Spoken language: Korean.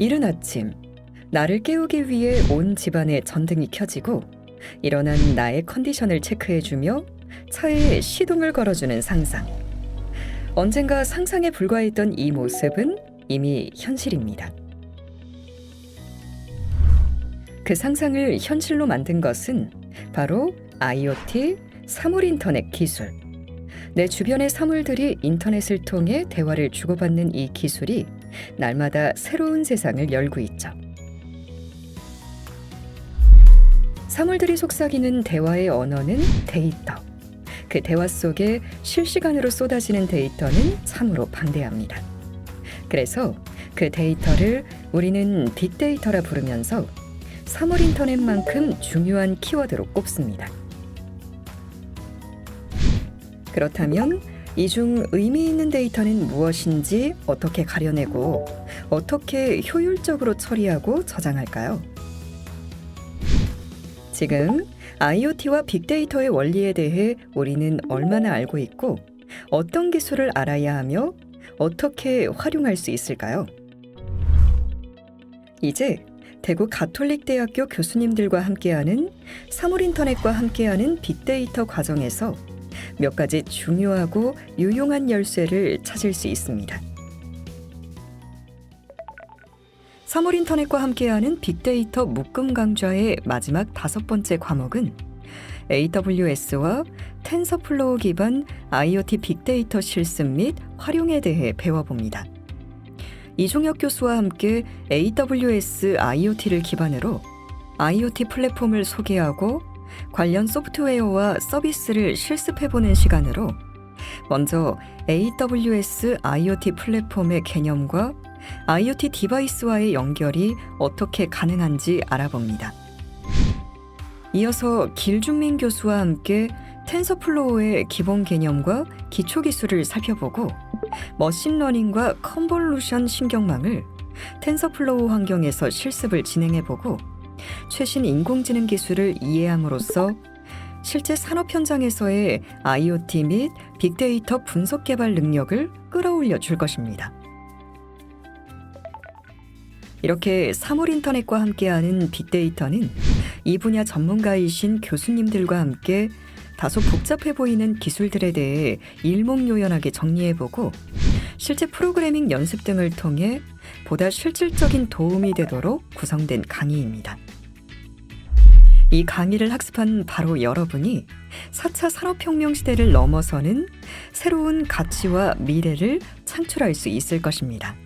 이른 아침, 나를 깨우기 위해 온 집안의 전등이 켜지고 일어난 나의 컨디션을 체크해주며 차에 시동을 걸어주는 상상. 언젠가 상상에 불과했던 이 모습은 이미 현실입니다. 그 상상을 현실로 만든 것은 바로 IoT 사물 인터넷 기술. 내 주변의 사물들이 인터넷을 통해 대화를 주고받는 이 기술이 날마다 새로운 세상을 열고 있죠. 사물들이 속삭이는 대화의 언어는 데이터. 그 대화 속에 실시간으로 쏟아지는 데이터는 참으로 방대합니다. 그래서 그 데이터를 우리는 빅데이터라 부르면서 사물 인터넷만큼 중요한 키워드로 꼽습니다. 그렇다면 이 중 의미 있는 데이터는 무엇인지 어떻게 가려내고 어떻게 효율적으로 처리하고 저장할까요? 지금 IoT와 빅데이터의 원리에 대해 우리는 얼마나 알고 있고 어떤 기술을 알아야 하며 어떻게 활용할 수 있을까요? 이제 대구 가톨릭대학교 교수님들과 함께하는 사물인터넷과 함께하는 빅데이터 과정에서 몇 가지 중요하고 유용한 열쇠를 찾을 수 있습니다. 사물 인터넷과 함께하는 빅데이터 묶음 강좌의 마지막 다섯 번째 과목은 AWS와 텐서플로우 기반 IoT 빅데이터 실습 및 활용에 대해 배워봅니다. 이종혁 교수와 함께 AWS IoT를 기반으로 IoT 플랫폼을 소개하고 관련 소프트웨어와 서비스를 실습해보는 시간으로 먼저 AWS IoT 플랫폼의 개념과 IoT 디바이스와의 연결이 어떻게 가능한지 알아봅니다. 이어서 길준민 교수와 함께 텐서플로우의 기본 개념과 기초 기술을 살펴보고 머신러닝과 컨볼루션 신경망을 텐서플로우 환경에서 실습을 진행해보고 최신 인공지능 기술을 이해함으로써 실제 산업 현장에서의 IoT 및 빅데이터 분석 개발 능력을 끌어올려 줄 것입니다. 이렇게 사물 인터넷과 함께하는 빅데이터는 이 분야 전문가이신 교수님들과 함께 다소 복잡해 보이는 기술들에 대해 일목요연하게 정리해보고 실제 프로그래밍 연습 등을 통해 보다 실질적인 도움이 되도록 구성된 강의입니다. 이 강의를 학습한 바로 여러분이 4차 산업혁명 시대를 넘어서는 새로운 가치와 미래를 창출할 수 있을 것입니다.